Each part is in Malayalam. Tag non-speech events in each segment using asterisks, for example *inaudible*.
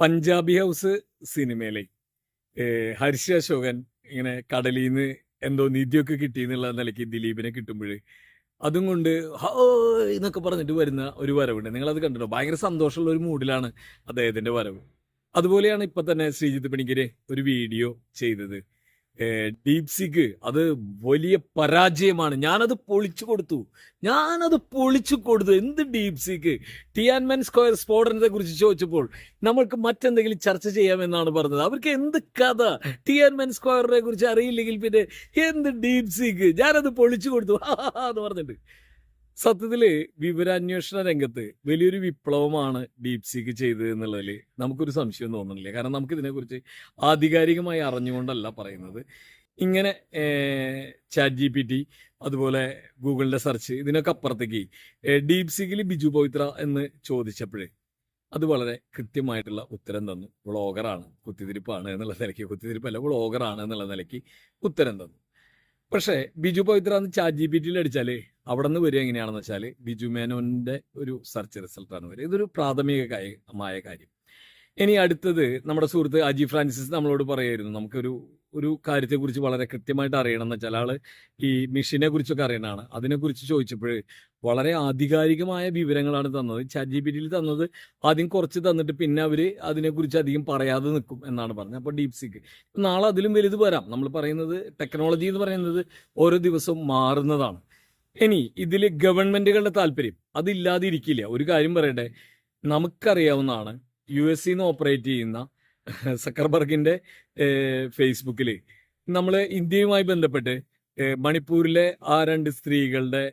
പഞ്ചാബി ഹൗസ് സിനിമയിലെ ഹർഷ അശോകൻ ഇങ്ങനെ കടലിൽ നിന്ന് എന്തോ നിധിയൊക്കെ കിട്ടി എന്നുള്ള നിലയ്ക്ക് ദിലീപിനെ കിട്ടുമ്പോൾ അതും കൊണ്ട് ഹോ എന്നൊക്കെ പറഞ്ഞിട്ട് വരുന്ന ഒരു വരവുണ്ട്. നിങ്ങളത് കണ്ടോ ഭയങ്കര സന്തോഷമുള്ള ഒരു മൂഡിലാണ് അദ്ദേഹത്തിന്റെ വരവ്. അതുപോലെയാണ് ഇപ്പൊ തന്നെ ശ്രീജിത്ത് പണിക്കര് ഒരു വീഡിയോ ചെയ്തത്. ഡീപ് സിക്ക് അത് വലിയ പരാജയമാണ്. ഞാനത് പൊളിച്ചു കൊടുത്തു. ഞാനത് പൊളിച്ചു കൊടുത്തു. എന്ത് ഡീപ് ടിയാൻമൻ ടിയാൻമെൻ സ്ക്വയർ സ്ഫോടനത്തെ കുറിച്ച് ചോദിച്ചപ്പോൾ നമ്മൾക്ക് മറ്റെന്തെങ്കിലും ചർച്ച ചെയ്യാമെന്നാണ് പറഞ്ഞത്. അവർക്ക് എന്ത് കഥ? ടിയാൻമൻ സ്ക്വയറിനെ കുറിച്ച് അറിയില്ലെങ്കിൽ പിന്നെ എന്ത് ഡീപ്സിക്ക് ഞാനത് പൊളിച്ചു കൊടുത്തു. *laughs* എന്ന് പറഞ്ഞിട്ട്. സത്യത്തിൽ വിവരാന്വേഷണ രംഗത്ത് വലിയൊരു വിപ്ലവമാണ് ഡീപ് സീക്ക് ചെയ്തത് എന്നുള്ളതിൽ നമുക്കൊരു സംശയം തോന്നുന്നില്ല. കാരണം നമുക്ക് ഇതിനെക്കുറിച്ച് ആധികാരികമായി അറിഞ്ഞുകൊണ്ടല്ല പറയുന്നത്. ഇങ്ങനെ ചാറ്റ് ജി പി ടി അതുപോലെ ഗൂഗിളിന്റെ സെർച്ച് ഇതിനൊക്കെ അപ്പുറത്തേക്ക് ഡീപ് സീക്കിൽ ബിജു പവിത്ര എന്ന് ചോദിച്ചപ്പോഴേ അത് വളരെ കൃത്യമായിട്ടുള്ള ഉത്തരം തന്നു. വ്ളോഗറാണ് കുത്തിതിരിപ്പാണ് എന്നുള്ള നിലയ്ക്ക് കുത്തിതിരിപ്പല്ല വ്ളോഗറാണ് എന്നുള്ള നിലയ്ക്ക് ഉത്തരം തന്നു. പക്ഷേ ബിജു പവിത്ര എന്ന് ചാറ്റ് ജി പി ടിയിൽ അടിച്ചാൽ അവിടെ നിന്ന് വരിക എങ്ങനെയാണെന്ന് വെച്ചാൽ ബിജു മേനോന്റെ ഒരു സെർച്ച് റിസൾട്ടാണ് വരിക. ഇതൊരു പ്രാഥമികമായ കാര്യം. ഇനി അടുത്തത് നമ്മുടെ സുഹൃത്ത് അജി ഫ്രാൻസിസ് നമ്മളോട് പറയായിരുന്നു. നമുക്കൊരു ഒരു കാര്യത്തെക്കുറിച്ച് വളരെ കൃത്യമായിട്ട് അറിയണം എന്ന് വെച്ചാൽ ആൾ ഈ മെഷീനെ കുറിച്ചൊക്കെ അറിയണതാണ് അതിനെക്കുറിച്ച് ചോദിച്ചപ്പോൾ വളരെ ആധികാരികമായ വിവരങ്ങളാണ് തന്നത്. ചാറ്റ് ജി പി ടിയിൽ തന്നത് ആദ്യം കുറച്ച് തന്നിട്ട് പിന്നെ അവർ അതിനെക്കുറിച്ച് അധികം പറയാതെ നിൽക്കും എന്നാണ് പറഞ്ഞത്. അപ്പോൾ ഡീപ് സിക്ക്. നാളെ അതിലും വലുത് വരാം. നമ്മൾ പറയുന്നത് ടെക്നോളജി എന്ന് പറയുന്നത് ഓരോ ദിവസവും മാറുന്നതാണ്. ഇനി ഇതിൽ ഗവൺമെന്റുകളുടെ താല്പര്യം അതില്ലാതിരിക്കില്ല. ഒരു കാര്യം പറയട്ടെ. നമുക്കറിയാവുന്നതാണ് യു എസ് സിന്ന് ഓപ്പറേറ്റ് ചെയ്യുന്ന സക്കർബർഗിന്റെ ഫേസ്ബുക്കിൽ നമ്മൾ ഇന്ത്യയുമായി ബന്ധപ്പെട്ട് മണിപ്പൂരിലെ ആ രണ്ട് സ്ത്രീകളുടെ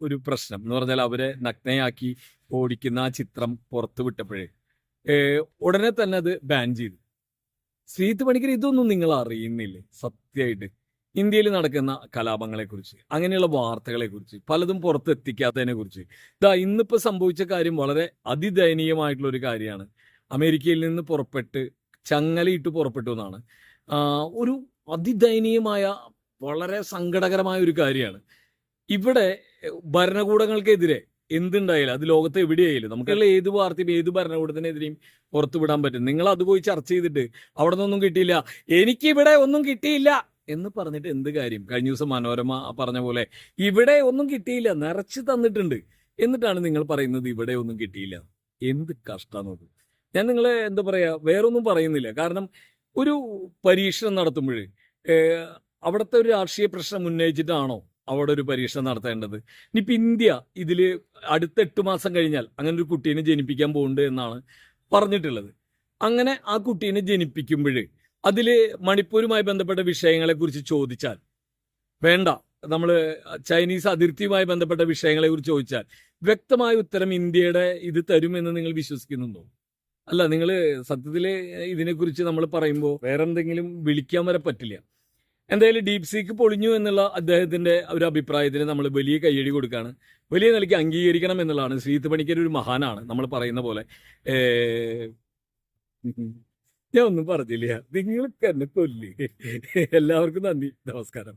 ഒരു പ്രശ്നം എന്ന് പറഞ്ഞാൽ അവരെ നഗ്നയാക്കി ഓടിക്കുന്ന ആ ചിത്രം പുറത്തു വിട്ടപ്പോഴേ ഉടനെ തന്നെ അത് ബാൻ ചെയ്തു. ശ്രീത്ത് പണിക്കർ ഇതൊന്നും നിങ്ങൾ അറിയുന്നില്ലേ? സത്യമായിട്ട്. ഇന്ത്യയിൽ നടക്കുന്ന കലാപങ്ങളെക്കുറിച്ച് അങ്ങനെയുള്ള വാർത്തകളെക്കുറിച്ച് പലതും പുറത്തെത്തിക്കാത്തതിനെ കുറിച്ച് ഇതാ ഇന്നിപ്പോൾ സംഭവിച്ച കാര്യം വളരെ അതിദയനീയമായിട്ടുള്ള ഒരു കാര്യമാണ്. അമേരിക്കയിൽ നിന്ന് പുറപ്പെട്ട് ചങ്ങലയിട്ട് പുറപ്പെട്ടു എന്നാണ്. ഒരു അതിദയനീയമായ വളരെ സങ്കടകരമായ ഒരു കാര്യമാണ്. ഇവിടെ ഭരണകൂടങ്ങൾക്കെതിരെ എന്തുണ്ടായാലും അത് ലോകത്ത് എവിടെയായാലും നമുക്കുള്ള ഏത് പാർട്ടിയും ഏത് ഭരണകൂടത്തിനെതിരെയും പുറത്തു വിടാൻ പറ്റും. നിങ്ങൾ അത് പോയി ചർച്ച ചെയ്തിട്ട് അവിടെ നിന്നൊന്നും കിട്ടിയില്ല എനിക്കിവിടെ ഒന്നും കിട്ടിയില്ല എന്ന് പറഞ്ഞിട്ട് എന്ത് കാര്യം? കഴിഞ്ഞ ദിവസം മനോരമ പറഞ്ഞ പോലെ ഇവിടെ ഒന്നും കിട്ടിയില്ല നിറച്ച് തന്നിട്ടുണ്ട്. എന്നിട്ടാണ് നിങ്ങൾ പറയുന്നത് ഇവിടെ ഒന്നും കിട്ടിയില്ല. എന്ത് കഷ്ടം നോക്ക് ഞാൻ നിങ്ങളെ എന്താ പറയുക വേറൊന്നും പറയുന്നില്ല. കാരണം ഒരു പരീക്ഷണം നടത്തുമ്പോൾ അവിടുത്തെ ഒരു രാഷ്ട്രീയ പ്രശ്നം ഉന്നയിച്ചിട്ടാണോ അവിടെ ഒരു പരീക്ഷണം നടത്തേണ്ടത്? ഇനിയിപ്പോൾ ഇന്ത്യ ഇതിൽ അടുത്ത എട്ട് മാസം കഴിഞ്ഞാൽ അങ്ങനെ ഒരു കുട്ടീനെ ജനിപ്പിക്കാൻ പോകുന്നുണ്ട് എന്നാണ് പറഞ്ഞിട്ടുള്ളത്. അങ്ങനെ ആ കുട്ടീനെ ജനിപ്പിക്കുമ്പോൾ അതിൽ മണിപ്പൂരുമായി ബന്ധപ്പെട്ട വിഷയങ്ങളെക്കുറിച്ച് ചോദിച്ചാൽ വേണ്ട നമ്മൾ ചൈനീസ് അതിർത്തിയുമായി ബന്ധപ്പെട്ട വിഷയങ്ങളെക്കുറിച്ച് ചോദിച്ചാൽ വ്യക്തമായ ഉത്തരം ഇന്ത്യയുടെ ഇത് തരുമെന്ന് നിങ്ങൾ വിശ്വസിക്കുന്നുണ്ടോ? അല്ല നിങ്ങൾ സത്യത്തിൽ ഇതിനെക്കുറിച്ച് നമ്മൾ പറയുമ്പോൾ വേറെ എന്തെങ്കിലും വിളിക്കാൻ വരെ പറ്റില്ല. എന്തായാലും ഡീപ് സീക്ക് പൊളിഞ്ഞു എന്നുള്ള അദ്ദേഹത്തിന്റെ ഒരു അഭിപ്രായത്തിന് നമ്മൾ വലിയ കയ്യടി കൊടുക്കുകയാണ് വലിയ നിലയ്ക്ക് അംഗീകരിക്കണം എന്നുള്ളതാണ്. ശ്രീത്ത് പണിക്കർ ഒരു മഹാനാണ് നമ്മൾ പറയുന്ന പോലെ. ഞാൻ ഒന്നും പറഞ്ഞില്ല. നിങ്ങൾക്ക് എന്നെ കൊല്ലി. എല്ലാവർക്കും നന്ദി. നമസ്കാരം.